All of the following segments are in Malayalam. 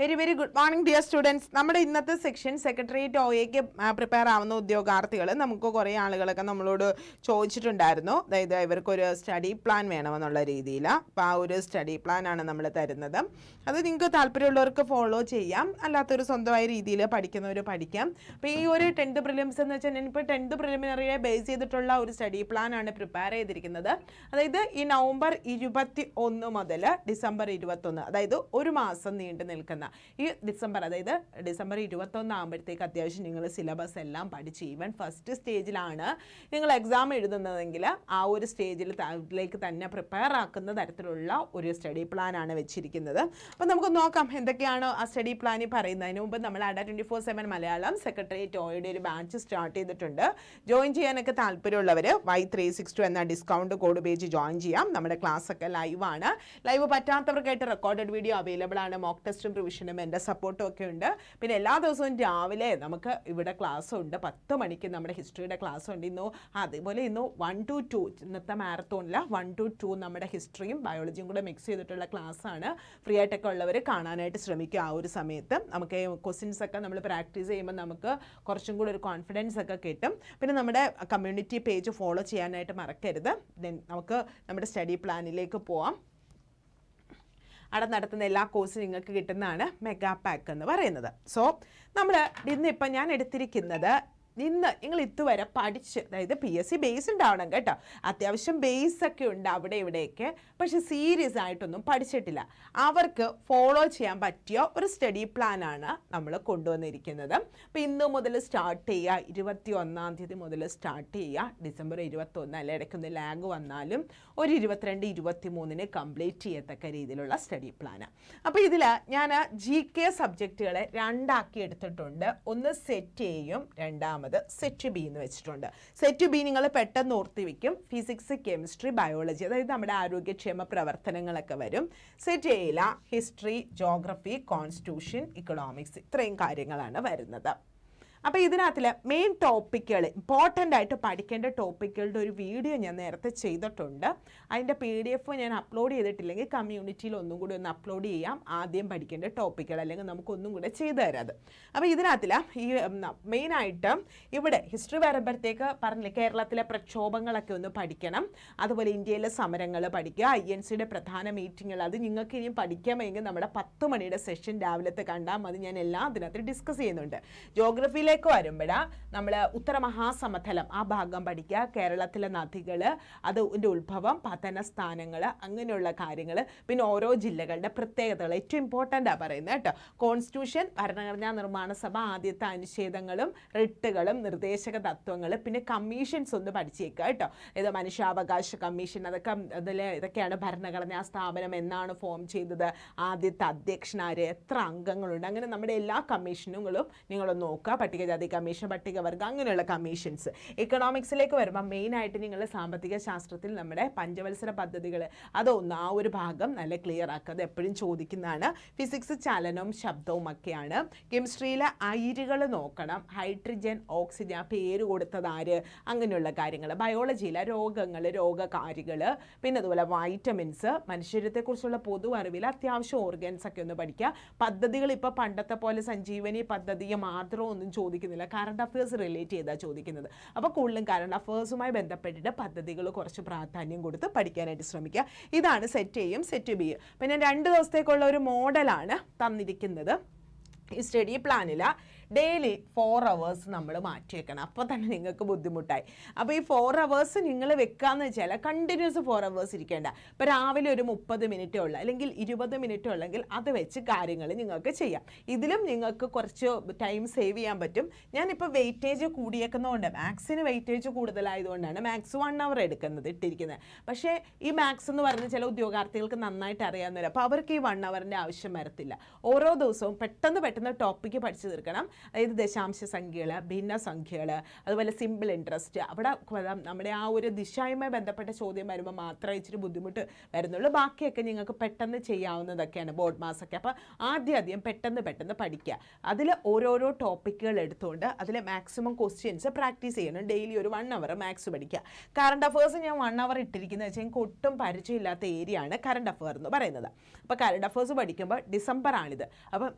Very very good morning dear students നമ്മുടെ ഇന്നത്തെ സെക്ഷൻ സെക്രട്ടേറിയറ്റ് ഒയക്ക് പ്രിപ്പയർ ആവുന്ന ഉദ്യോഗാർത്ഥികൾ നമുക്ക് കുറേ ആളുകളൊക്കെ നമ്മളോട് ചോദിച്ചിട്ടുണ്ടായിരുന്നു. അതായത് ഇവർക്കൊരു സ്റ്റഡി പ്ലാൻ വേണമെന്നുള്ള രീതിയിൽ അപ്പോൾ ആ ഒരു സ്റ്റഡി പ്ലാനാണ് നമ്മൾ തരുന്നത്. അത് നിങ്ങൾക്ക് താല്പര്യമുള്ളവർക്ക് ഫോളോ ചെയ്യാം. അല്ലാത്തൊരു സ്വന്തമായ രീതിയിൽ പഠിക്കുന്നവർ പഠിക്കാം. അപ്പോൾ ഈ ഒരു ടെൻത്ത് പ്രിലിംസ് എന്ന് വെച്ചാൽ ഞാനിപ്പോൾ ടെൻത്ത് പ്രിലിമിനറിയെ ബേസ് ചെയ്തിട്ടുള്ള ഒരു സ്റ്റഡി പ്ലാനാണ് പ്രിപ്പയർ ചെയ്തിരിക്കുന്നത്. അതായത് ഈ നവംബർ ഇരുപത്തി ഒന്ന് മുതൽ ഡിസംബർ ഇരുപത്തൊന്ന് അതായത് ഒരു മാസം നീണ്ടു നിൽക്കുന്ന ഈ ഡിസംബർ അതായത് ഡിസംബർ ഇരുപത്തൊന്ന് ആകുമ്പോഴത്തേക്ക് അത്യാവശ്യം നിങ്ങൾ സിലബസ് എല്ലാം പഠിച്ച് ഈവൻ ഫസ്റ്റ് സ്റ്റേജിലാണ് നിങ്ങൾ എക്സാം എഴുതുന്നതെങ്കിൽ ആ ഒരു സ്റ്റേജിൽ ലേക്ക് തന്നെ പ്രിപ്പയർ ആക്കുന്ന തരത്തിലുള്ള ഒരു സ്റ്റഡി പ്ലാനാണ് വെച്ചിരിക്കുന്നത്. അപ്പോൾ നമുക്ക് നോക്കാം എന്തൊക്കെയാണ് ആ സ്റ്റഡി പ്ലാനിൽ പറയുന്നത്. അതിന് മുമ്പ് നമ്മൾ Adda twenty four seven Malayalam secretariat ഓയുടെ ഒരു ബാച്ച് സ്റ്റാർട്ട് ചെയ്തിട്ടുണ്ട്. ജോയിൻ ചെയ്യാനൊക്കെ താല്പര്യമുള്ളവർ വൈ ത്രീ സിക്സ് ടു എന്ന ഡിസ്കൗണ്ട് കോഡ് ഉപയോഗിച്ച് ജോയിൻ ചെയ്യാം. നമ്മുടെ ക്ലാസ് ഒക്കെ ലൈവാണ് ലൈവ് പറ്റാത്തവർക്കായിട്ട് റെക്കോർഡഡ് വീഡിയോ അവൈലബിൾ ആണ്. മോക്ക് ടെസ്റ്റും റിവിഷനും എന്റെ സപ്പോർട്ടും ഒക്കെ ഉണ്ട്. പിന്നെ എല്ലാ ദിവസവും രാവിലെ നമുക്ക് ഇവിടെ ക്ലാസ് ഉണ്ട്. പത്ത് മണിക്ക് നമ്മുടെ ഹിസ്റ്ററിയുടെ ക്ലാസ് ഉണ്ട്. ഇന്നു അതേപോലെ ഇന്നു വൺ ടു ടു ഇന്നത്തെ മാരത്തോണിൽ വൺ ടു ടു നമ്മുടെ ഹിസ്റ്ററിയും ബയോളജിയും കൂടെ മിക്സ് ചെയ്തിട്ടുള്ള ക്ലാസ്സാണ് ഫ്രീ ആയിട്ടൊക്കെ ഉള്ളവർ കാണാനായിട്ട് ശ്രമിക്കുക ആ ഒരു സമയത്ത്. നമുക്ക് ക്വസ്റ്റ്യൻസ് ഒക്കെ നമ്മൾ പ്രാക്ടീസ് ചെയ്യുമ്പോൾ നമുക്ക് കുറച്ചും കൂടി ഒരു കോൺഫിഡൻസ് ഒക്കെ കിട്ടും. പിന്നെ നമ്മുടെ കമ്മ്യൂണിറ്റി പേജ് ഫോളോ ചെയ്യാനായിട്ട് മറക്കരുത്. ദെൻ നമുക്ക് നമ്മുടെ സ്റ്റഡി പ്ലാനിലേക്ക് പോവാം. അവിടെ നടത്തുന്ന എല്ലാ കോഴ്സും നിങ്ങൾക്ക് കിട്ടുന്നതാണ് മെഗാ പാക്ക് എന്ന് പറയുന്നത്. സോ നമ്മൾ ഇന്നിപ്പം ഞാൻ എടുത്തിരിക്കുന്നത് ഇന്ന് നിങ്ങൾ ഇതുവരെ പഠിച്ച് അതായത് പി എസ് സി ബേസ് ഉണ്ടാവണം കേട്ടോ. അത്യാവശ്യം ബേസ് ഒക്കെ ഉണ്ട് അവിടെ ഇവിടെയൊക്കെ. പക്ഷെ സീരിയസ് ആയിട്ടൊന്നും പഠിച്ചിട്ടില്ല. അവർക്ക് ഫോളോ ചെയ്യാൻ പറ്റിയ ഒരു സ്റ്റഡി പ്ലാനാണ് നമ്മൾ കൊണ്ടുവന്നിരിക്കുന്നത്. അപ്പോൾ ഇന്ന് മുതൽ സ്റ്റാർട്ട് ചെയ്യുക. ഇരുപത്തി ഒന്നാം തീയതി മുതൽ സ്റ്റാർട്ട് ചെയ്യുക. ഡിസംബർ ഇരുപത്തൊന്ന് അല്ല? ഇടയ്ക്കൊന്ന് ലാഗ് വന്നാലും ഒരു ഇരുപത്തിരണ്ട് ഇരുപത്തി മൂന്നിന് കംപ്ലീറ്റ് ചെയ്യത്തക്ക രീതിയിലുള്ള സ്റ്റഡി പ്ലാന് അപ്പോൾ ഇതിൽ ഞാൻ ജി കെ സബ്ജക്റ്റുകളെ രണ്ടാക്കി എടുത്തിട്ടുണ്ട്. ഒന്ന് സെറ്റ് ചെയ്യും രണ്ടാമത് സെറ്റ് ബി എന്ന് വെച്ചിട്ടുണ്ട്. സെറ്റ് ബി നിങ്ങൾ പെട്ടെന്ന് ഓർത്തി വയ്ക്കും ഫിസിക്സ് കെമിസ്ട്രി ബയോളജി അതായത് നമ്മുടെ ആരോഗ്യക്ഷേമ പ്രവർത്തനങ്ങളൊക്കെ വരും. സെറ്റ് എയില ഹിസ്റ്ററി ജോഗ്രഫി കോൺസ്റ്റിറ്റ്യൂഷൻ ഇക്കണോമിക്സ് ഇത്രയും കാര്യങ്ങളാണ് വരുന്നത്. അപ്പോൾ ഇതിനകത്തിൽ മെയിൻ ടോപ്പിക്കുകൾ ഇമ്പോർട്ടന്റ് ആയിട്ട് പഠിക്കേണ്ട ടോപ്പിക്കുകളുടെ ഒരു വീഡിയോ ഞാൻ നേരത്തെ ചെയ്തിട്ടുണ്ട്. അതിന്റെ പി ഡി എഫ് ഞാൻ അപ്ലോഡ് ചെയ്തിട്ടില്ലെങ്കിൽ കമ്മ്യൂണിറ്റിയിൽ ഒന്നും കൂടി ഒന്ന് അപ്ലോഡ് ചെയ്യാം. ആദ്യം പഠിക്കേണ്ട ടോപ്പിക്കുകൾ അല്ലെങ്കിൽ നമുക്ക് ഒന്നും കൂടെ ചെയ്തു തരാം. അത് അപ്പോൾ ഇതിനകത്തിൽ ഈ മെയിനായിട്ട് ഇവിടെ ഹിസ്റ്ററി വരുമ്പോഴത്തേക്ക് പറഞ്ഞില്ലേ കേരളത്തിലെ പ്രക്ഷോഭങ്ങളൊക്കെ ഒന്ന് പഠിക്കണം. അതുപോലെ ഇന്ത്യയിലെ സമരങ്ങൾ പഠിക്കുക ഐ എൻ സിയുടെ പ്രധാന മീറ്റിങ്ങുകൾ അത് നിങ്ങൾക്ക് ഇനിയും പഠിക്കാമെങ്കിൽ നമ്മുടെ പത്ത് മണിയുടെ സെഷൻ രാവിലത്തെ കണ്ടാൽ മതി. ഞാൻ എല്ലാം അതിനകത്ത് ഡിസ്കസ് ചെയ്യുന്നുണ്ട്. ജോഗ്രഫിയിൽ ജില്ലയിലേക്ക് വരുമ്പോഴാ നമ്മൾ ഉത്തര മഹാസമതലം ആ ഭാഗം പഠിക്കുക. കേരളത്തിലെ നദികൾ അതിന്റെ ഉത്ഭവം പതന സ്ഥാനങ്ങൾ അങ്ങനെയുള്ള കാര്യങ്ങൾ പിന്നെ ഓരോ ജില്ലകളുടെ പ്രത്യേകതകൾ ഏറ്റവും ഇമ്പോർട്ടന്റ് ആണ് പറയുന്നത് കേട്ടോ. കോൺസ്റ്റിറ്റ്യൂഷൻ ഭരണഘടനാ നിർമ്മാണ സഭ ആദ്യത്തെ അനുച്ഛേദങ്ങളും റിട്ടുകളും നിർദ്ദേശക തത്വങ്ങൾ പിന്നെ കമ്മീഷൻസ് ഒന്ന് പഠിച്ചേക്കുക കേട്ടോ. ഇത് മനുഷ്യാവകാശ കമ്മീഷൻ അതൊക്കെ അതിൽ ഇതൊക്കെയാണ് ഭരണഘടനാ സ്ഥാപനം എന്നാണ് ഫോം ചെയ്തത്. ആദ്യത്തെ അധ്യക്ഷനാര് എത്ര അംഗങ്ങളുണ്ട് അങ്ങനെ നമ്മുടെ എല്ലാ കമ്മീഷനുകളും നിങ്ങൾ നോക്കുക. പട്ടികജാതി കമ്മീഷൻ പട്ടികവർഗം അങ്ങനെയുള്ള കമ്മീഷൻസ്. എക്കണോമിക്സിലേക്ക് വരുമ്പോൾ മെയിനായിട്ട് നിങ്ങൾ സാമ്പത്തിക ശാസ്ത്രത്തിൽ നമ്മുടെ പഞ്ചവത്സര പദ്ധതികൾ അതൊന്ന് ആ ഒരു ഭാഗം നല്ല ക്ലിയർ ആക്കുക. അത് എപ്പോഴും ചോദിക്കുന്നതാണ്. ഫിസിക്സ് ചലനവും ശബ്ദവും ഒക്കെയാണ്. കെമിസ്ട്രിയിലെ അയിരുകൾ നോക്കണം. ഹൈഡ്രജൻ ഓക്സിജൻ ആ പേര് കൊടുത്തത് ആര്? അങ്ങനെയുള്ള കാര്യങ്ങൾ ബയോളജിയിലെ രോഗങ്ങൾ രോഗകാരികൾ പിന്നെ അതുപോലെ വൈറ്റമിൻസ് മനുഷ്യരത്തെക്കുറിച്ചുള്ള പൊതു അറിവിൽ അത്യാവശ്യം ഓർഗൻസ് ഒക്കെ ഒന്ന് പഠിക്കുക. പദ്ധതികൾ ഇപ്പോൾ പണ്ടത്തെ പോലെ സഞ്ജീവനി പദ്ധതിയെ മാത്രം ഒന്നും ചോദിക്കുന്നില്ല. കറണ്ട് അഫയേഴ്സ് റിലേറ്റ് ചെയ്താണ് ചോദിക്കുന്നത്. അപ്പോൾ കൂടുതലും കറണ്ട് അഫയേഴ്സുമായി ബന്ധപ്പെട്ടിട്ട് പദ്ധതികൾ കുറച്ച് പ്രാധാന്യം കൊടുത്ത് പഠിക്കാനായിട്ട് ശ്രമിക്കുക. ഇതാണ് സെറ്റ് എയും സെറ്റ് ബിയും പിന്നെ രണ്ട് ദിവസത്തേക്കുള്ള ഒരു മോഡലാണ് തന്നിരിക്കുന്നത്. ഈ സ്റ്റഡി പ്ലാനിൽ ഡെയിലി ഫോർ അവേഴ്സ് നമ്മൾ മാറ്റി വെക്കണം അപ്പോൾ തന്നെ നിങ്ങൾക്ക് ബുദ്ധിമുട്ടായി. അപ്പോൾ ഈ ഫോർ അവേഴ്സ് നിങ്ങൾ വെക്കാന്ന് വെച്ചാൽ കണ്ടിന്യൂസ് ഫോർ അവേഴ്സ് ഇരിക്കേണ്ട. ഇപ്പോൾ രാവിലെ ഒരു മുപ്പത് മിനിറ്റേ ഉള്ളൂ. അല്ലെങ്കിൽ ഇരുപത് മിനിറ്റ് ഉള്ളെങ്കിൽ അത് വെച്ച് കാര്യങ്ങൾ നിങ്ങൾക്ക് ചെയ്യാം. ഇതിലും നിങ്ങൾക്ക് കുറച്ച് ടൈം സേവ് ചെയ്യാൻ പറ്റും. ഞാനിപ്പോൾ വെയിറ്റേജ് കൂടിയേക്കുന്നതുകൊണ്ട് മാത്സിന് വെയിറ്റേജ് കൂടുതലായതുകൊണ്ടാണ് മാത്സ് വൺ അവർ എടുക്കുന്നത് ഇട്ടിരിക്കുന്നത്. പക്ഷേ ഈ മാത്സ് എന്ന് പറഞ്ഞ ചില ഉദ്യോഗാർത്ഥികൾക്ക് നന്നായിട്ട് അറിയാവുന്നവർ അപ്പോൾ അവർക്ക് ഈ വൺ അവറിന്റെ ആവശ്യം വരത്തില്ല. ഓരോ ദിവസവും പെട്ടെന്ന് പെട്ടെന്ന് ടോപ്പിക്ക് പഠിച്ചു തീർക്കണം. അതായത് ദശാംശ സംഖ്യകൾ ഭിന്നസംഖ്യകൾ അതുപോലെ സിമ്പിൾ ഇൻട്രസ്റ്റ് അവിടെ നമ്മുടെ ആ ഒരു ദിശയുമായി ബന്ധപ്പെട്ട ചോദ്യം വരുമ്പോൾ മാത്രമേ ഇച്ചിരി ബുദ്ധിമുട്ട് വരുന്നുള്ളൂ. ബാക്കിയൊക്കെ നിങ്ങൾക്ക് പെട്ടെന്ന് ചെയ്യാവുന്നതൊക്കെയാണ് ബോർഡ് മാസൊക്കെ അപ്പോൾ ആദ്യം ആദ്യം പെട്ടെന്ന് പെട്ടെന്ന് പഠിക്കുക അതിൽ ഓരോരോ ടോപ്പിക്കുകൾ എടുത്തുകൊണ്ട് അതിൽ മാക്സിമം ക്വസ്റ്റ്യൻസ് പ്രാക്ടീസ് ചെയ്യണം. ഡെയിലി ഒരു വൺ അവർ മാത്സ് പഠിക്കുക കറണ്ട് അഫേഴ്സ് ഞാൻ വൺ അവർ ഇട്ടിരിക്കുന്നത് വെച്ചാൽ എനിക്ക് ഒട്ടും പരിചയമില്ലാത്ത ഏരിയയാണ് കറണ്ട് അഫെയർ എന്ന് പറയുന്നത്. അപ്പോൾ കറണ്ട് അഫേഴ്സ് പഠിക്കുമ്പോൾ ഡിസംബർ ആണിത്. അപ്പം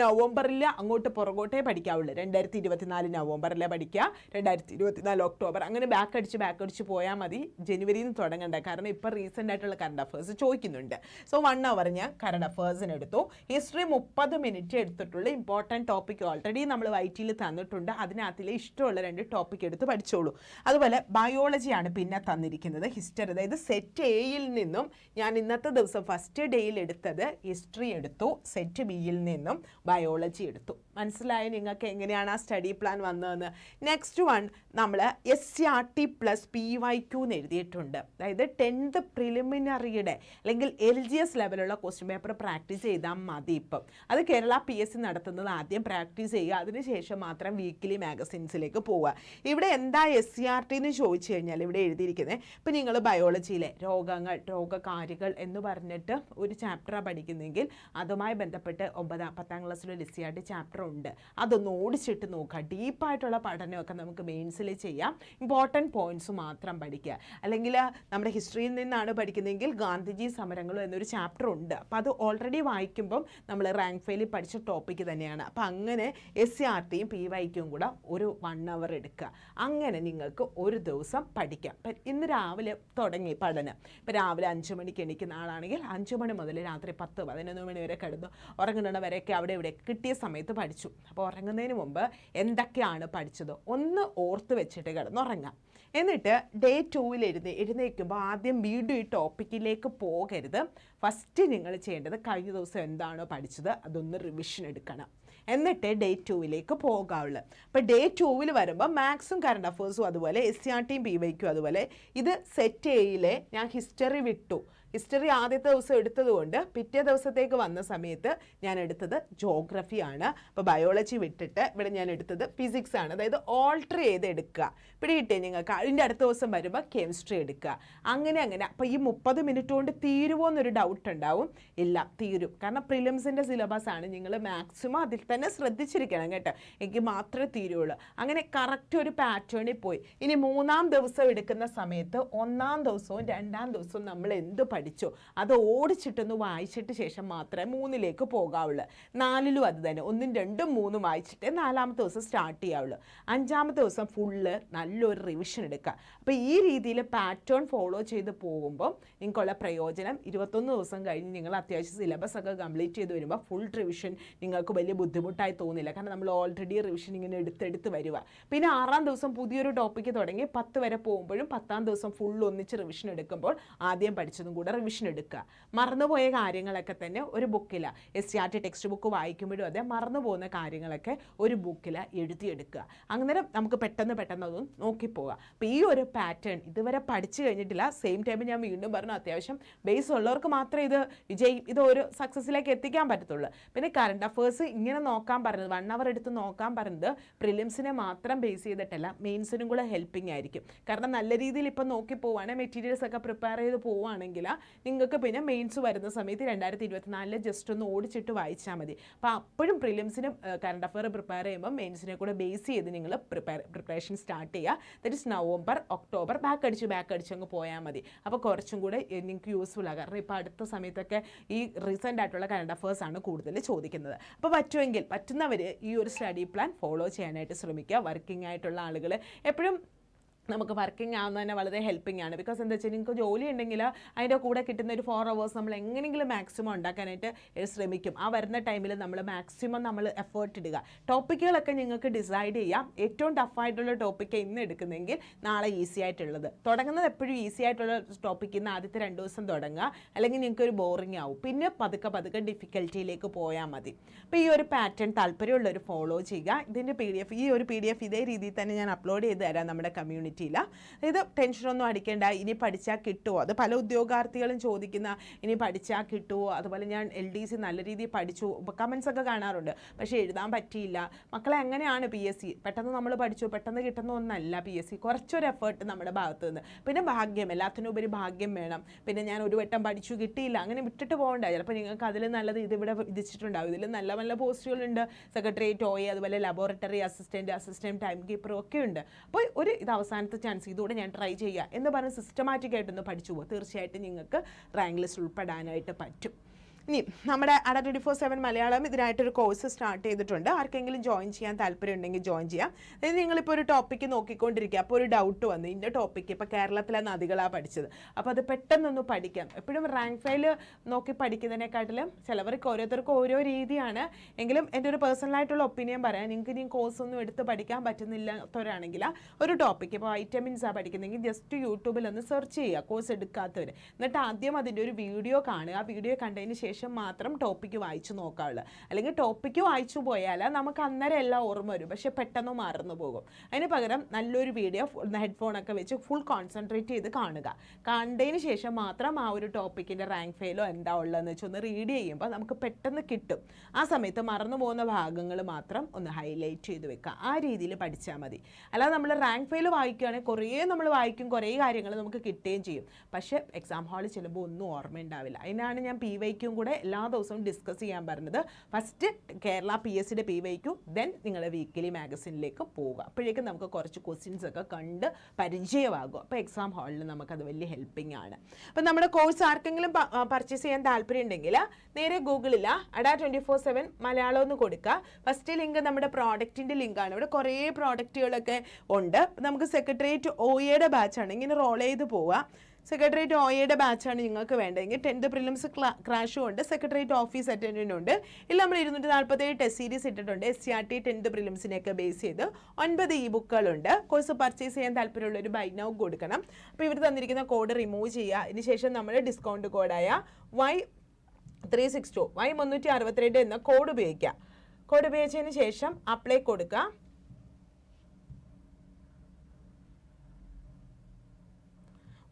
നവംബറിൽ അങ്ങോട്ട് പുറകോട്ടേ പഠിക്കാവുള്ളൂ. രണ്ടായിരത്തി ഇരുപത്തിനാല് നവംബറിലെ പഠിക്കുക രണ്ടായിരത്തി ഇരുപത്തിനാല് ഒക്ടോബർ. അങ്ങനെ ബാക്ക് അടിച്ച് ബാക്ക് അടിച്ച് പോയാൽ മതി. ജനുവരിയിൽ നിന്ന് തുടങ്ങണ്ട. കാരണം ഇപ്പോൾ റീസെന്റ് ആയിട്ടുള്ള കറണ്ട് അഫേഴ്സ് ചോദിക്കുന്നുണ്ട്. സോ വൺ അവർ ഞാൻ കറണ്ട് അഫേഴ്സിന് എടുത്തു. ഹിസ്റ്ററി മുപ്പത് മിനിറ്റ് എടുത്തിട്ടുള്ള ഇമ്പോർട്ടന്റ് ടോപ്പിക് ഓൾറെഡി നമ്മൾ വൈറ്റിയിൽ തന്നിട്ടുണ്ട്. അതിനകത്തിലെ ഇഷ്ടമുള്ള രണ്ട് ടോപ്പിക് എടുത്ത് പഠിച്ചോളൂ. അതുപോലെ ബയോളജിയാണ് പിന്നെ തന്നിരിക്കുന്നത്. ഹിസ്റ്ററി അതായത് സെറ്റ് എയിൽ നിന്നും ഞാൻ ഇന്നത്തെ ദിവസം ഫസ്റ്റ് ഡേയിൽ എടുത്തത് ഹിസ്റ്ററി എടുത്തു. സെറ്റ് ബിയിൽ നിന്നും ബയോളജി എടുത്തു. മനസ്സിലായി നിങ്ങൾക്ക് എങ്ങനെയാണ് ആ സ്റ്റഡി പ്ലാൻ വന്നതെന്ന്. നെക്സ്റ്റ് വൺ നമ്മൾ S C R T plus P Y Q എന്ന് എഴുതിയിട്ടുണ്ട്. അതായത് ടെൻത്ത് പ്രിലിമിനറിയുടെ അല്ലെങ്കിൽ എൽ ജി എസ് ലെവലുള്ള ക്വസ്റ്റ്യൻ പേപ്പർ പ്രാക്ടീസ് ചെയ്താൽ മതി ഇപ്പം. അത് കേരള പി എസ് സി നടത്തുന്നത് ആദ്യം പ്രാക്ടീസ് ചെയ്യുക. അതിനുശേഷം മാത്രം വീക്കിലി മാഗസിൻസിലേക്ക് പോവുക. ഇവിടെ എന്താ എസ് സി ആർ ടി എന്ന് ചോദിച്ചു കഴിഞ്ഞാൽ ഇവിടെ എഴുതിയിരിക്കുന്നത് ഇപ്പം നിങ്ങൾ ബയോളജിയിലെ രോഗങ്ങൾ രോഗകാരികൾ എന്ന് പറഞ്ഞിട്ട് ഒരു ചാപ്റ്ററാണ് പഠിക്കുന്നെങ്കിൽ അതുമായി ബന്ധപ്പെട്ട് ഒമ്പതാം പത്താം ക്ലാസ്സിലൊരു S C R T chapter ഉണ്ട്. അതൊന്ന് ഓടിച്ചിട്ട് നോക്കുക. ഡീപ്പായിട്ടുള്ള പഠനമൊക്കെ നമുക്ക് മെയിൻസിൽ ചെയ്യാം. ഇമ്പോർട്ടന്റ് പോയിന്റ്സ് മാത്രം പഠിക്കുക. അല്ലെങ്കിൽ നമ്മുടെ ഹിസ്റ്ററിയിൽ നിന്നാണ് പഠിക്കുന്നതെങ്കിൽ ഗാന്ധിജി സമരങ്ങളും എന്നൊരു ചാപ്റ്റർ ഉണ്ട്. അപ്പോൾ അത് ഓൾറെഡി വായിക്കുമ്പം നമ്മൾ റാങ്ക് ഫെയിലിൽ പഠിച്ച ടോപ്പിക്ക് തന്നെയാണ്. അപ്പോൾ അങ്ങനെ എസ് സി ആർ ടിയും പി വൈക്കും കൂടെ ഒരു വൺ അവർ എടുക്കുക. അങ്ങനെ നിങ്ങൾക്ക് ഒരു ദിവസം പഠിക്കാം. ഇന്ന് രാവിലെ തുടങ്ങി പഠനം. ഇപ്പം രാവിലെ അഞ്ച് മണിക്ക് എണീക്കുന്ന ആളാണെങ്കിൽ അഞ്ച് മണി മുതൽ രാത്രി പത്ത് പതിനൊന്ന് മണി വരെ കിടന്നു ഉറങ്ങുന്ന അവിടെ ഇവിടെ കിട്ടിയ സമയത്ത് പഠിച്ചു അപ്പോൾ ഉറങ്ങുന്നതിന് മുമ്പ് എന്തൊക്കെയാണ് പഠിച്ചത്? ഒന്ന് ഓർത്ത് വെച്ചിട്ട് കിടന്നുറങ്ങാം എന്നിട്ട് ഡേ ടൂവിൽ എഴുതി എഴുന്നേൽക്കുമ്പോൾ ആദ്യം വീണ്ടും ഈ ടോപ്പിക്കിലേക്ക് പോകരുത്. ഫസ്റ്റ് നിങ്ങൾ ചെയ്യേണ്ടത് കഴിഞ്ഞ ദിവസം എന്താണോ പഠിച്ചത് അതൊന്ന് റിവിഷൻ എടുക്കണം. എന്നിട്ട് ഡേ ടൂവിലേക്ക് പോകാവുള്ളൂ. അപ്പോൾ ഡേ ടൂവിൽ വരുമ്പോൾ മാത്സും കറണ്ട് അഫേഴ്സും അതുപോലെ എസ് സി ആർ ടിയും പി വൈക്കും അതുപോലെ ഇത് സെറ്റ് എയിലെ ഞാൻ ഹിസ്റ്ററി വിട്ടു. ഹിസ്റ്ററി ആദ്യത്തെ ദിവസം എടുത്തതുകൊണ്ട് പിറ്റേ ദിവസത്തേക്ക് വന്ന സമയത്ത് ഞാൻ എടുത്തത് ജോഗ്രഫിയാണ് അപ്പോൾ ബയോളജി വിട്ടിട്ട് ഇവിടെ ഞാൻ എടുത്തത് ഫിസിക്സ് ആണ്. അതായത് ഓൾട്ടർ ചെയ്ത് എടുക്കുക. പിടികിട്ടേ നിങ്ങൾക്ക്. അതിന്റെ അടുത്ത ദിവസം വരുമ്പോൾ കെമിസ്ട്രി എടുക്കുക. അങ്ങനെ അങ്ങനെ. അപ്പോൾ ഈ മുപ്പത് മിനിറ്റ് കൊണ്ട് തീരുമോ എന്നൊരു ഡൗട്ട് ഉണ്ടാവും. ഇല്ല തീരും. കാരണം പ്രിലിംസിന്റെ സിലബസ് ആണ്. നിങ്ങൾ മാക്സിമം അതിൽ തന്നെ ശ്രദ്ധിച്ചിരിക്കണം കേട്ടോ. എനിക്ക് മാത്രമേ തീരുള്ളൂ. അങ്ങനെ കറക്റ്റ് ഒരു പാറ്റേണിൽ പോയി. ഇനി മൂന്നാം ദിവസം എടുക്കുന്ന സമയത്ത് ഒന്നാം ദിവസവും രണ്ടാം ദിവസവും നമ്മൾ എന്ത് പഠിച്ചോ അത് ഓടിച്ചിട്ടൊന്ന് വായിച്ചിട്ട് ശേഷം മാത്രമേ മൂന്നിലേക്ക് പോകാവുള്ളൂ. നാലിലും അത് തന്നെ. ഒന്നും രണ്ടും മൂന്നും വായിച്ചിട്ട് നാലാമത്തെ ദിവസം സ്റ്റാർട്ട് ചെയ്യാവുള്ളൂ. അഞ്ചാമത്തെ ദിവസം ഫുള്ള് നല്ലൊരു റിവിഷൻ എടുക്കുക. അപ്പോൾ ഈ രീതിയിൽ പാറ്റേൺ ഫോളോ ചെയ്ത് പോകുമ്പോൾ നിങ്ങൾക്കുള്ള പ്രയോജനം ഇരുപത്തൊന്ന് ദിവസം കഴിഞ്ഞ് നിങ്ങൾ അത്യാവശ്യം സിലബസ് ഒക്കെ കംപ്ലീറ്റ് ചെയ്ത് വരുമ്പോൾ ഫുൾ റിവിഷൻ നിങ്ങൾക്ക് വലിയ ബുദ്ധിമുട്ടായി തോന്നില്ല. കാരണം നമ്മൾ ഓൾറെഡി റിവിഷൻ ഇങ്ങനെ എടുത്തെടുത്ത് വരിക. പിന്നെ ആറാം ദിവസം പുതിയൊരു ടോപ്പിക്ക് തുടങ്ങി പത്ത് വരെ പോകുമ്പോഴും പത്താം ദിവസം ഫുൾ ഒന്നിച്ച് റിവിഷൻ എടുക്കുമ്പോൾ ആദ്യം പഠിച്ചതും കൂടെ റിവിഷൻ എടുക്കുക. മറന്നുപോയ കാര്യങ്ങളൊക്കെ തന്നെ ഒരു ബുക്കിൽ S C R T text book വായിക്കുമ്പോഴും അതെ മറന്നു പോകുന്ന കാര്യങ്ങളൊക്കെ ഒരു ബുക്കിൽ എഴുതിയെടുക്കുക. അങ്ങനെ നമുക്ക് പെട്ടെന്ന് പെട്ടെന്ന് അതൊന്ന് നോക്കിപ്പോവുക അപ്പോൾ ഈ ഒരു പാറ്റേൺ ഇതുവരെ പഠിച്ചു കഴിഞ്ഞിട്ടില്ല. സെയിം ടൈമിൽ ഞാൻ വീണ്ടും പറഞ്ഞു അത്യാവശ്യം ബേസ് ഉള്ളവർക്ക് മാത്രമേ ഇത് വിജയി ഇത് ഒരു സക്സസ്സിലേക്ക് എത്തിക്കാൻ പറ്റത്തുള്ളൂ. പിന്നെ കറണ്ട് അഫേഴ്സ് ഇങ്ങനെ നോക്കാൻ പറഞ്ഞത് വൺ അവർ എടുത്ത് നോക്കാൻ പറഞ്ഞത് പ്രിലിംസിനെ മാത്രം ബേസ് ചെയ്തിട്ടല്ല മെയിൻസിനും കൂടെ ഹെൽപ്പിംഗ് ആയിരിക്കും. കാരണം നല്ല രീതിയിൽ ഇപ്പം നോക്കി പോവുകയാണെങ്കിൽ മെറ്റീരിയൽസ് ഒക്കെ പ്രിപ്പയർ ചെയ്ത് പോവുകയാണെങ്കിൽ നിങ്ങൾക്ക് പിന്നെ മെയിൻസ് വരുന്ന സമയത്ത് രണ്ടായിരത്തി ഇരുപത്തിനാലിൽ ജസ്റ്റ് ഒന്ന് ഓടിച്ചിട്ട് വായിച്ചാൽ മതി. അപ്പോൾ അപ്പോഴും പ്രിലിംസിനും കറണ്ട് അഫയർ പ്രിപ്പയർ ചെയ്യുമ്പോൾ മെയിൻസിനെ കൂടെ ബേസ് ചെയ്ത് നിങ്ങൾ പ്രിപ്പയർ പ്രിപ്പറേഷൻ സ്റ്റാർട്ട് ചെയ്യുക that is November October back അടിച്ച് ബാക്ക് അടിച്ച് അങ്ങ് പോയാൽ മതി. അപ്പോൾ കുറച്ചും കൂടെ നിങ്ങൾക്ക് യൂസ്ഫുൾ ആകാം. കാരണം ഇപ്പോൾ അടുത്ത സമയത്തൊക്കെ ഈ റീസെന്റ് ആയിട്ടുള്ള കറണ്ട് അഫേഴ്സ് ആണ് കൂടുതൽ ചോദിക്കുന്നത്. അപ്പോൾ പറ്റുമെങ്കിൽ പറ്റുന്നവർ ഈ ഒരു സ്റ്റഡി പ്ലാൻ ഫോളോ ചെയ്യാനായിട്ട് ശ്രമിക്കുക വർക്കിംഗ് ആയിട്ടുള്ള ആളുകൾ എപ്പോഴും നമുക്ക് വർക്കിംഗ് ആവുന്നത് തന്നെ വളരെ ഹെൽപ്പിംഗ് ആണ്. ബിക്കോസ് എന്താ വെച്ചാൽ നിങ്ങൾക്ക് ജോലി ഉണ്ടെങ്കിൽ അതിന്റെ കൂടെ കിട്ടുന്ന ഒരു ഫോർ അവേഴ്സ് നമ്മൾ എങ്ങനെയെങ്കിലും മാക്സിമം ഉണ്ടാക്കാനായിട്ട് ശ്രമിക്കും. ആ വരുന്ന ടൈമിൽ നമ്മൾ മാക്സിമം നമ്മൾ എഫേർട്ട് ഇടുക. ടോപ്പിക്കുകളൊക്കെ നിങ്ങൾക്ക് ഡിസൈഡ് ചെയ്യാം. ഏറ്റവും ടഫായിട്ടുള്ള ടോപ്പിക്ക് ഇന്ന് എടുക്കുന്നെങ്കിൽ നാളെ ഈസി ആയിട്ടുള്ളത്. തുടങ്ങുന്നത് എപ്പോഴും ഈസി ആയിട്ടുള്ള ടോപ്പിക്ക് ഇന്ന് ആദ്യത്തെ രണ്ട് ദിവസം തുടങ്ങുക. അല്ലെങ്കിൽ നിങ്ങൾക്ക് ഒരു ബോറിംഗ് ആവും. പിന്നെ പതുക്കെ പതുക്കെ ഡിഫിക്കൽറ്റിയിലേക്ക് പോയാൽ മതി. അപ്പോൾ ഈ ഒരു പാറ്റേൺ താല്പര്യമുള്ളവർ ഫോളോ ചെയ്യുക. ഇതിന്റെ പി ഈ ഒരു പി ഇതേ രീതിയിൽ തന്നെ ഞാൻ അപ്ലോഡ് ചെയ്ത് തരാം നമ്മുടെ കമ്മ്യൂണിറ്റി പറ്റിയില്ല അതായത് ടെൻഷനൊന്നും അടിക്കേണ്ട ഇനി പഠിച്ചാൽ കിട്ടുമോ അത് പല ഉദ്യോഗാർത്ഥികളും ചോദിക്കുന്ന ഇനി പഠിച്ചാൽ കിട്ടുമോ അതുപോലെ ഞാൻ എൽ ഡി സി നല്ല രീതിയിൽ പഠിച്ചു. കമൻസ് ഒക്കെ കാണാറുണ്ട്. പക്ഷേ എഴുതാൻ പറ്റിയില്ല. മക്കളെ എങ്ങനെയാണ് പി എസ് സി പെട്ടെന്ന് നമ്മൾ പഠിച്ചു. പെട്ടെന്ന് കിട്ടുന്ന ഒന്നല്ല പി എസ് സി കുറച്ചൊരു എഫേർട്ട് നമ്മുടെ ഭാഗത്ത് നിന്ന്. പിന്നെ ഭാഗ്യം. എല്ലാത്തിനും ഉപരി ഭാഗ്യം വേണം. പിന്നെ ഞാൻ ഒരു വട്ടം പഠിച്ചു കിട്ടിയില്ല. അങ്ങനെ വിട്ടിട്ട് പോകണ്ട. ചിലപ്പോൾ നിങ്ങൾക്ക് അതിൽ നല്ലത് ഇതിവിടെ വിധിച്ചിട്ടുണ്ടാവും. ഇതിൽ നല്ല നല്ല പോസ്റ്റുകളുണ്ട്. സെക്രട്ടേറിയറ്റ് ഓയെ അതുപോലെ laboratory assistant assistant time keeper ഒക്കെ ഉണ്ട്. അപ്പോൾ ഒരു ഇത് അവസാനത്തെ ചാൻസ് ഇതുകൂടെ ഞാൻ ട്രൈ ചെയ്യുക എന്ന് പറഞ്ഞ് സിസ്റ്റമാറ്റിക്കായിട്ടൊന്ന് പഠിച്ചു പോകും തീർച്ചയായിട്ടും നിങ്ങൾക്ക് റാങ്ക് ലിസ്റ്റ് ഉൾപ്പെടാനായിട്ട് പറ്റും. ഇനി നമ്മുടെ അട ട്വന്റി ഫോർ സെവൻ മലയാളം ഇതിനായിട്ടൊരു കോഴ്സ് സ്റ്റാർട്ട് ചെയ്തിട്ടുണ്ട്. ആർക്കെങ്കിലും ജോയിൻ ചെയ്യാൻ താല്പര്യം ഉണ്ടെങ്കിൽ ജോയിൻ ചെയ്യാം. അതായത് നിങ്ങളിപ്പോൾ ഒരു ടോപ്പിക്ക് നോക്കിക്കൊണ്ടിരിക്കുക. അപ്പോൾ ഒരു ഡൗട്ട് വന്നു. ഇന്ന ടോപ്പിക്ക് ഇപ്പോൾ കേരളത്തിലെ നദികളാണ് പഠിച്ചത്. അപ്പോൾ അത് പെട്ടെന്നൊന്ന് പഠിക്കാം. എപ്പോഴും റാങ്ക് ഫയൽ നോക്കി പഠിക്കുന്നതിനെക്കാട്ടിലും ചിലവർക്ക് ഓരോരുത്തർക്കും ഓരോ രീതിയാണ്. എങ്കിലും എന്റെ ഒരു പേഴ്സണലായിട്ടുള്ള ഒപ്പീനിയൻ പറയാം. നിങ്ങൾക്ക് ഇനി കോഴ്സ് ഒന്നും എടുത്ത് പഠിക്കാൻ പറ്റുന്നില്ലാത്തവരാണെങ്കിൽ ഒരു ടോപ്പിക്ക് ഇപ്പോൾ വൈറ്റമിൻസാണ് പഠിക്കുന്നതെങ്കിൽ ജസ്റ്റ് യൂട്യൂബിൽ ഒന്ന് സെർച്ച് ചെയ്യുക. കോഴ്സ് എടുക്കാത്തവർ എന്നിട്ട് ആദ്യം അതിന്റെ ഒരു വീഡിയോ കാണുക. ആ വീഡിയോ കണ്ടതിന് ശേഷം മാത്രം ടോപ്പിക്ക് വായിച്ചു നോക്കാവുള്ളൂ. അല്ലെങ്കിൽ ടോപ്പിക്ക് വായിച്ചു പോയാൽ നമുക്ക് അന്നേരം എല്ലാം ഓർമ്മ വരും. പക്ഷെ പെട്ടെന്ന് മറന്നു പോകും. അതിന് പകരം നല്ലൊരു വീഡിയോ ഹെഡ്ഫോണൊക്കെ വെച്ച് ഫുൾ കോൺസെൻട്രേറ്റ് ചെയ്ത് കാണുക. കണ്ടതിന് ശേഷം മാത്രം ആ ഒരു ടോപ്പിക്കിന്റെ റാങ്ക് ഫെയിലോ എന്താ ഉള്ളതെന്ന് വെച്ച് ഒന്ന് റീഡ് ചെയ്യുമ്പോൾ നമുക്ക് പെട്ടെന്ന് കിട്ടും. ആ സമയത്ത് മറന്നു പോകുന്ന ഭാഗങ്ങൾ മാത്രം ഒന്ന് ഹൈലൈറ്റ് ചെയ്ത് വെക്കുക. ആ രീതിയിൽ പഠിച്ചാൽ മതി. അല്ലാതെ നമ്മൾ റാങ്ക് ഫെയിൽ വായിക്കുകയാണെങ്കിൽ കുറേ നമ്മൾ വായിക്കും കുറേ കാര്യങ്ങൾ നമുക്ക് കിട്ടുകയും ചെയ്യും. പക്ഷേ എക്സാം ഹാളിൽ ചെല്ലുമ്പോൾ ഒന്നും ഓർമ്മയുണ്ടാവില്ല. അതിനാണ് ഞാൻ പി വൈക്കും കൂടെ എല്ലാ ദിവസവും ഡിസ്കസ് ചെയ്യാൻ പറഞ്ഞത് ഫസ്റ്റ് കേരള പി എസ് സിയുടെ പി വൈക്കും ദെൻ നിങ്ങളുടെ വീക്കിലി മാഗസിനിലേക്ക് പോവുക. അപ്പോഴേക്കും നമുക്ക് കുറച്ച് ക്വസ്റ്റ്യൻസ് ഒക്കെ കണ്ട് പരിചയമാകും. അപ്പോൾ എക്സാം ഹാളിൽ നമുക്കത് വലിയ ഹെൽപ്പിംഗ് ആണ്. അപ്പോൾ നമ്മുടെ കോഴ്സ് ആർക്കെങ്കിലും പർച്ചേസ് ചെയ്യാൻ താല്പര്യം ഉണ്ടെങ്കിൽ നേരെ ഗൂഗിളിൽ Adda twenty four seven Malayalam എന്ന് കൊടുക്കുക. ഫസ്റ്റ് ലിങ്ക് നമ്മുടെ പ്രോഡക്റ്റിന്റെ ലിങ്കാണ് ഇവിടെ കുറേ പ്രോഡക്റ്റുകളൊക്കെ ഉണ്ട്. നമുക്ക് സെക്രട്ടേറിയറ്റ് ഒ എയുടെ ബാച്ചാണ് ഇങ്ങനെ റോൾ ചെയ്ത് പോവുക. സെക്രട്ടേറിയറ്റ് ഒയുടെ ബാച്ചാണ് നിങ്ങൾക്ക് വേണ്ടതെങ്കിൽ ടെൻത്ത് പ്രിലിംസ് ക്രാഷും ഉണ്ട്. സെക്രട്ടേറിയറ്റ് ഓഫീസ് അറ്റൻഡന്റും ഉണ്ട്. ഇല്ല നമ്മൾ ഇരുന്നൂറ്റി നാൽപ്പത്തേഴ് ടെസ്റ്റ് സീരീസ് ഇട്ടിട്ടുണ്ട്. S C R T tenth പ്രിലിംസിനെയൊക്കെ base ചെയ്ത് ഒൻപത് ഇ ബുക്കുകളുണ്ട് കോഴ്സ് പർച്ചേസ് ചെയ്യാൻ താല്പര്യമുള്ള ഒരു ബൈ നൗ കൊടുക്കണം. അപ്പോൾ ഇവർ തന്നിരിക്കുന്ന കോഡ് റിമൂവ് ചെയ്യുക. അതിന് ശേഷം നമ്മൾ discount കോഡായ Y three six two Y മുന്നൂറ്റി അറുപത്തിരണ്ട് എന്ന കോഡ് ഉപയോഗിക്കുക. കോഡ് ഉപയോഗിച്ചതിന് ശേഷം അപ്ലൈ കൊടുക്കുക.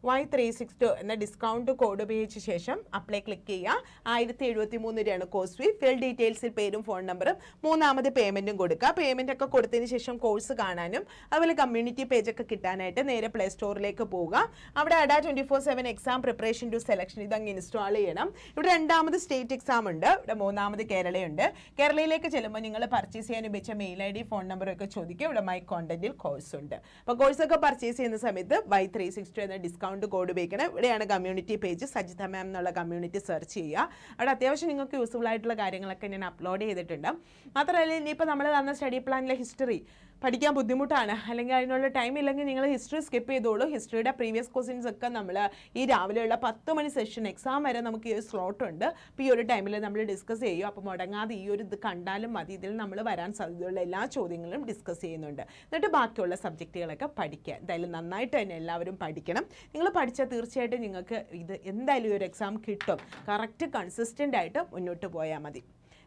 വൈ ത്രീ സിക്സ് ടു എന്ന ഡിസ്കൗണ്ട് കോഡ് ഉപയോഗിച്ച ശേഷം അപ്ലൈ ക്ലിക്ക് ചെയ്യുക. ആയിരത്തി എഴുപത്തി മൂന്ന് രൂപയാണ് കോഴ്സ് ഫീ ഫിൽ ഡീറ്റെയിൽസിൽ പേരും ഫോൺ നമ്പറും മൂന്നാമത് പേയ്മെന്റും കൊടുക്കുക. പേയ്മെന്റ് ഒക്കെ കൊടുത്തതിന് ശേഷം കോഴ്സ് കാണാനും അതുപോലെ കമ്മ്യൂണിറ്റി പേജൊക്കെ കിട്ടാനായിട്ട് നേരെ പ്ലേ സ്റ്റോറിലേക്ക് പോവുക. അവിടെ Adda twenty four seven exam preparation to selection ഇതങ്ങ് ഇൻസ്റ്റാൾ ചെയ്യണം. ഇവിടെ രണ്ടാമത് സ്റ്റേറ്റ് എക്സാം ഉണ്ട്. ഇവിടെ മൂന്നാമത് കേരളയുണ്ട്. കേരളയിലേക്ക് ചെല്ലുമ്പോൾ നിങ്ങൾ പർച്ചേസ് ചെയ്യാൻ ഉപയോഗിച്ച മെയിൽ ഐ ഡി ഫോൺ നമ്പറും ഒക്കെ ചോദിക്കും ഇവിടെ മൈ കോണ്ടന്റിൽ കോഴ്സ് ഉണ്ട്. അപ്പോൾ കോഴ്സൊക്കെ പർച്ചേസ് ചെയ്യുന്ന സമയത്ത് വൈ ത്രീ സിക്സ് ടു എന്ന ഡിസ്കൗണ്ട് കോഡ് ഉപയോഗിക്കണം. ഇവിടെയാണ് കമ്മ്യൂണിറ്റി പേജ് സജിത മാം എന്നുള്ള കമ്മ്യൂണിറ്റി സെർച്ച് ചെയ്യുക. അവിടെ അത്യാവശ്യം നിങ്ങൾക്ക് യൂസ്ഫുൾ ആയിട്ടുള്ള കാര്യങ്ങളൊക്കെ ഞാൻ അപ്ലോഡ് ചെയ്തിട്ടുണ്ട്. മാത്രമല്ല ഇനിയിപ്പോൾ നമ്മൾ തന്ന സ്റ്റഡി പ്ലാനിലെ ഹിസ്റ്ററി പഠിക്കാൻ ബുദ്ധിമുട്ടാണ്. അല്ലെങ്കിൽ അതിനുള്ള ടൈം ഇല്ലെങ്കിൽ നിങ്ങൾ ഹിസ്റ്ററി സ്കിപ്പ് ചെയ്തോളൂ. ഹിസ്റ്ററിയുടെ പ്രീവിയസ് ക്വസ്റ്റ്യൻസ് ഒക്കെ നമ്മൾ ഈ രാവിലെയുള്ള പത്ത് മണി സെഷൻ എക്സാം വരെ നമുക്ക് ഈ ഒരു സ്ലോട്ട് ഉണ്ട്. അപ്പോൾ ഈ ഒരു ടൈമിൽ നമ്മൾ ഡിസ്കസ് ചെയ്യും. അപ്പോൾ മുടങ്ങാതെ ഈ ഒരു ഇത് കണ്ടാലും മതി. ഇതിൽ നമ്മൾ വരാൻ സാധ്യതയുള്ള എല്ലാ ചോദ്യങ്ങളും ഡിസ്കസ് ചെയ്യുന്നുണ്ട്. എന്നിട്ട് ബാക്കിയുള്ള സബ്ജക്റ്റുകളൊക്കെ പഠിക്കുക. എന്തായാലും നന്നായിട്ട് തന്നെ എല്ലാവരും പഠിക്കണം. നിങ്ങൾ പഠിച്ചാൽ തീർച്ചയായിട്ടും നിങ്ങൾക്ക് ഇത് എന്തായാലും ഈ ഒരു എക്സാം കിട്ടും. കറക്റ്റ് കൺസിസ്റ്റന്റ് ആയിട്ട് മുന്നോട്ട് പോയാൽ മതി.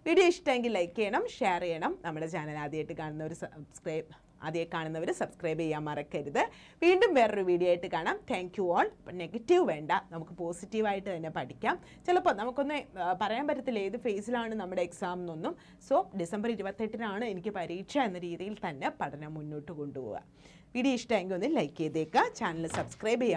വീഡിയോ ഇഷ്ടമെങ്കിൽ ലൈക്ക് ചെയ്യണം ഷെയർ ചെയ്യണം. നമ്മുടെ ചാനൽ ആദ്യമായിട്ട് ഒരു സബ്സ്ക്രൈബ് ആദ്യമായി കാണുന്നവർ സബ്സ്ക്രൈബ് ചെയ്യാൻ മറക്കരുത്. വീണ്ടും വേറൊരു വീഡിയോ ആയിട്ട് കാണാം. താങ്ക് യു ഓൾ നെഗറ്റീവ് വേണ്ട. നമുക്ക് പോസിറ്റീവായിട്ട് തന്നെ പഠിക്കാം. ചിലപ്പോൾ നമുക്കൊന്ന് പറയാൻ പറ്റത്തില്ല ഏത് ഫേസിലാണ് നമ്മുടെ എക്സാം എന്നൊന്നും. സോ ഡിസംബർ ഇരുപത്തെട്ടിനാണ് എനിക്ക് പരീക്ഷ എന്ന രീതിയിൽ തന്നെ പഠനം മുന്നോട്ട് കൊണ്ടുപോകുക വീഡിയോ ഇഷ്ടമെങ്കിൽ ഒന്ന് ലൈക്ക് ചെയ്തേക്കുക. ചാനൽ സബ്സ്ക്രൈബ് ചെയ്യാൻ